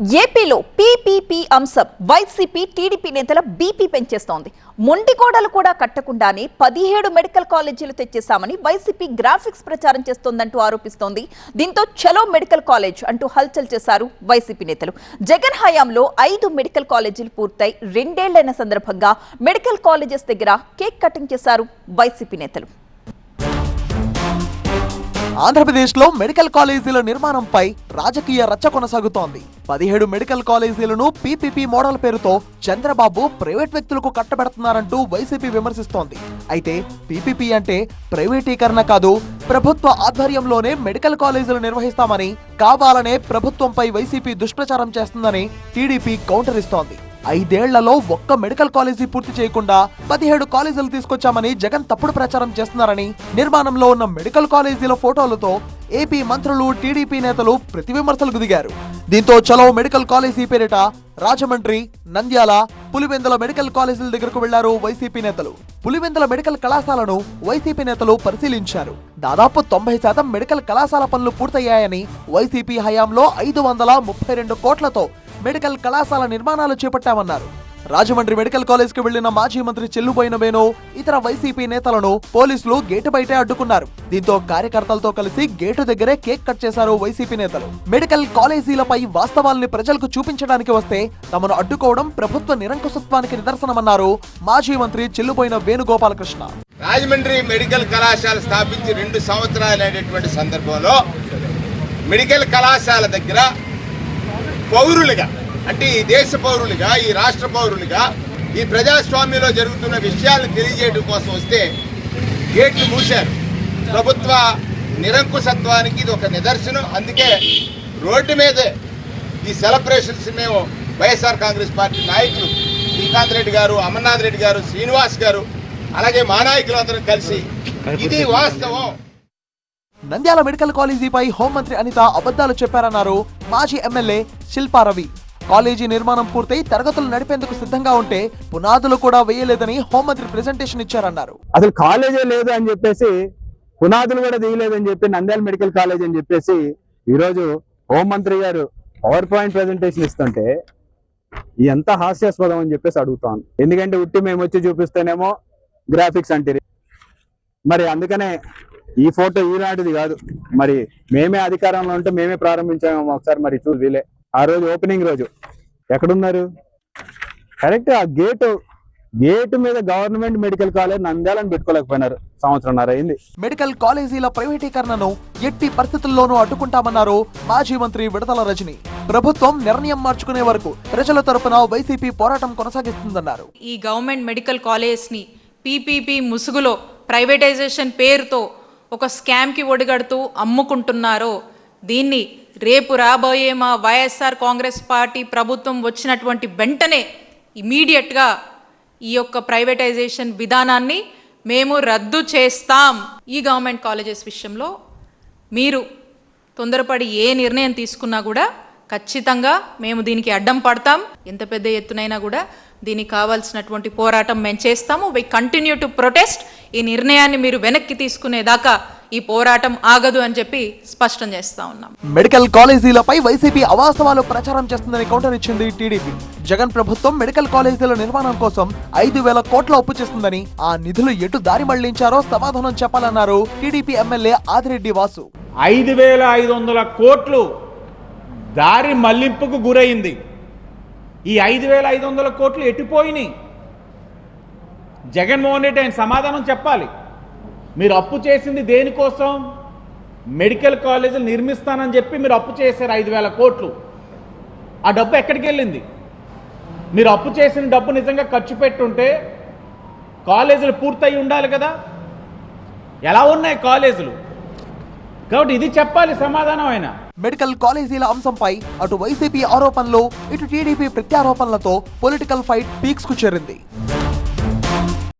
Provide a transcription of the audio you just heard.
ఏపీలో పీపీపీ అంశం YCP TDP నేతల బీపీ పెంచేస్తోంది. మొండికోడలు కూడా కట్టకుండానే పదిహేడు మెడికల్ కాలేజీలు తెచ్చేశామని వైసీపీ గ్రాఫిక్స్ ప్రచారం చేస్తోందంటూ ఆరోపిస్తోంది. దీంతో చలో మెడికల్ కాలేజ్ అంటూ హల్చల్ చేశారు వైసీపీ నేతలు. జగన్ హయాంలో ఐదు మెడికల్ కాలేజీలు పూర్తయి రెండేళ్ళైన సందర్భంగా మెడికల్ కాలేజెస్ దగ్గర కేక్ కటింగ్ చేశారు వైసీపీ నేతలు. ఆంధ్రప్రదేశ్లో మెడికల్ కాలేజీల నిర్మాణంపై రాజకీయ రచ్చ కొనసాగుతోంది. పదిహేడు మెడికల్ కాలేజీలను పీపీపీ మోడల్ పేరుతో చంద్రబాబు ప్రైవేట్ వ్యక్తులకు కట్టబెడుతున్నారంటూ వైసీపీ విమర్శిస్తోంది. అయితే పీపీపీ అంటే ప్రైవేటీకరణ కాదు ప్రభుత్వ ఆధ్వర్యంలోనే మెడికల్ కాలేజీలు నిర్వహిస్తామని కావాలనే ప్రభుత్వంపై వైసీపీ దుష్ప్రచారం చేస్తుందని టీడీపీ కౌంటర్ ఇస్తోంది. ఐదేళ్ళలో ఒక్క మెడికల్ కాలేజీ పూర్తి చేయకుండా పదిహేడు కాలేజీలు తీసుకొచ్చామని జగన్ తప్పుడు ప్రచారం చేస్తున్నారని నిర్మాణంలో ఉన్న మెడికల్ కాలేజీల ఫోటోలతో ఏపీ మంత్రులు టీడీపీ నేతలు ప్రతి విమర్శలకు దిగారు. దీంతో చలో మెడికల్ కాలేజీ పేరిట రాజమండ్రి నంద్యాల పులివెందుల మెడికల్ కాలేజీల దగ్గరకు వెళ్ళారు వైసీపీ నేతలు. పులివెందుల మెడికల్ కళాశాలను వైసీపీ నేతలు పరిశీలించారు. దాదాపు తొంభై శాతం మెడికల్ కళాశాల పనులు పూర్తయ్యాయని వైసీపీ హయాంలో ఐదు వందల ముప్పై రెండు కోట్లతో మెడికల్ కళాశాల నిర్మాణాలు చేపట్టామన్నారు. రాజమండ్రి మెడికల్ కాలేజ్కి వెళ్ళిన మాజీ మంత్రి చెల్లుబోయిన వేణు ఇతర వైసీపీ నేతలను పోలీసులు గేటు బయటే అడ్డుకున్నారు. దీంతో కార్యకర్తలతో కలిసి గేటు దగ్గరే కేక్ కట్ చేశారు వైసీపీ నేతలు. మెడికల్ కాలేజీలపై వాస్తవాల్ని ప్రజలకు చూపించడానికి వస్తే తమను అడ్డుకోవడం ప్రభుత్వ నిరంకుశత్వానికి నిదర్శనమన్నారు మాజీ మంత్రి చెల్లుబోయిన వేణుగోపాలకృష్ణ. రాజమండ్రి మెడికల్ కళాశాల స్థాపించి రెండు సంవత్సరాలు అయినటువంటి సందర్భంలో మెడికల్ కళాశాల దగ్గర పౌరులుగా అంటే ఈ దేశ పౌరులుగా ఈ రాష్ట్ర పౌరులుగా ఈ ప్రజాస్వామ్యంలో జరుగుతున్న విషయాలను తెలియజేయడం కోసం వస్తే గేట్లు మూశారు. ప్రభుత్వ నిరంకుశత్వానికి ఇది ఒక నిదర్శనం. అందుకే రోడ్డు మీదే ఈ సెలబ్రేషన్స్ మేము వైఎస్ఆర్ కాంగ్రెస్ పార్టీ నాయకులు శ్రీకాంత్ రెడ్డి గారు అమర్నాథ్ రెడ్డి గారు శ్రీనివాస్ గారు అలాగే మా నాయకులు కలిసి ఇది వాస్తవం. నంద్యాల మెడికల్ కాలేజీపై హోంమంత్రి అనిత అబద్ధాలు చెప్పారన్నారు. మాజీ ఎమ్మెల్యే శిల్పారవి కాలేజీ నిర్మాణం పూర్తయి తరగతులు నడిపేందుకు సిద్ధంగా ఉంటే పునాదులు కూడా వేయలేదని హోంమంత్రి ప్రెజెంటేషన్ ఇచ్చారన్నారు. అసలు కాలేజే లేదు అని చెప్పేసి పునాదులు కూడా దిగలేదని చెప్పి నంద్యాల మెడికల్ కాలేజ్ అని చెప్పేసి ఈరోజు హోంమంత్రి గారు పవర్ పాయింట్ ప్రెజెంటేషన్ ఇస్తుంటే ఎంత హాస్యాస్పదం అని చెప్పేసి అడుగుతాను. ఎందుకంటే ఉట్టి మేము వచ్చి చూపిస్తేనేమో గ్రాఫిక్స్ అంటే మరి అందుకనే ఈ ఫోటో ఈనాటిది కాదు. మరి మేమే అధికారంలో ఉంటే మేమే ప్రారంభించాము ఒకసారి మరి చూ వీలే ఆ రోజు ఓపెనింగ్ రోజు. ఎక్కడున్నారు? కరెక్ట్ ఆ? గేటు గేటు మీద గవర్నమెంట్ మెడికల్ కాలేజ్ నంద్యాలని పెట్టుకోలేకపోయినారు. సంవత్సరంన్నర అయింది. మెడికల్ కాలేజీల ప్రైవేటీకరణను ఎట్టి పరిస్థితుల్లోనూ అడ్డుకుంటామన్నారు మాజీ మంత్రి విడతల రజని. ప్రభుత్వం నిర్ణయం మార్చుకునే వరకు ప్రజల తరపున వైసీపీ పోరాటం కొనసాగిస్తుందన్నారు. ఈ గవర్నమెంట్ మెడికల్ కాలేజ్ని పీపీపీ ముసుగులో ప్రైవేటైజేషన్ పేరుతో ఒక స్కామ్కి ఒడిగడుతూ అమ్ముకుంటున్నారో దీన్ని రేపు రాబోయే మా వైఎస్ఆర్ కాంగ్రెస్ పార్టీ ప్రభుత్వం వచ్చినటువంటి వెంటనే ఇమీడియట్గా ఈ యొక్క ప్రైవేటైజేషన్ విధానాన్ని మేము రద్దు చేస్తాం. ఈ గవర్నమెంట్ కాలేజెస్ విషయంలో మీరు తొందరపడి ఏ నిర్ణయం తీసుకున్నా కూడా ఖచ్చితంగా మేము దీనికి అడ్డం పడతాం. ఎంత పెద్ద ఎత్తునైనా కూడా దీనికి కావాల్సినటువంటి పోరాటం మేము చేస్తాము. వి కంటిన్యూ టు ప్రొటెస్ట్ ఈ నిర్ణయాన్ని మీరు వెనక్కి తీసుకునేదాకా ఈ పోరాటం ఆగదు అని చెప్పి స్పష్టం చేస్తా ఉన్నాం. మెడికల్ కాలేజీలపై వైసీపీ అవాస్తవాలు ప్రచారం చేస్తుందని కౌంటర్ ఇచ్చింది టీడీపీ. జగన్ ప్రభుత్వం మెడికల్ కాలేజీల నిర్మాణం కోసం ఐదు వేల కోట్ల అప్పు చేస్తుందని ఆ నిధులు ఎటు దారి మళ్ళించారో సమాధానం చెప్పాలన్నారు టీడీపీ ఎమ్మెల్యే ఆదిరెడ్డి వాసు. ఐదు వేల ఐదు వందల కోట్లు దారి మళ్ళింపుకు గురైంది. ఈ ఐదు వేల ఐదు వందల కోట్లు ఎట్టిపోయినాయి జగన్మోహన్ రెడ్డి ఆయన సమాధానం చెప్పాలి. మీరు అప్పు చేసింది దేనికోసం? మెడికల్ కాలేజీలు నిర్మిస్తానని చెప్పి మీరు అప్పు చేశారు ఐదు వేల కోట్లు. ఆ డబ్బు ఎక్కడికి వెళ్ళింది? మీరు అప్పు చేసిన డబ్బు నిజంగా ఖర్చు పెట్టుంటే కాలేజీలు పూర్తయి ఉండాలి కదా? ఎలా ఉన్నాయి కాలేజీలు? కాబట్టి ఇది చెప్పాలి సమాధానం ఆయన. మెడికల్ కాలేజీల అంశంపై అటు వైసీపీ ఆరోపణలు ఇటు టీడీపీ ప్రత్యారోపణలతో పొలిటికల్ ఫైట్ పీక్స్కు చేరింది.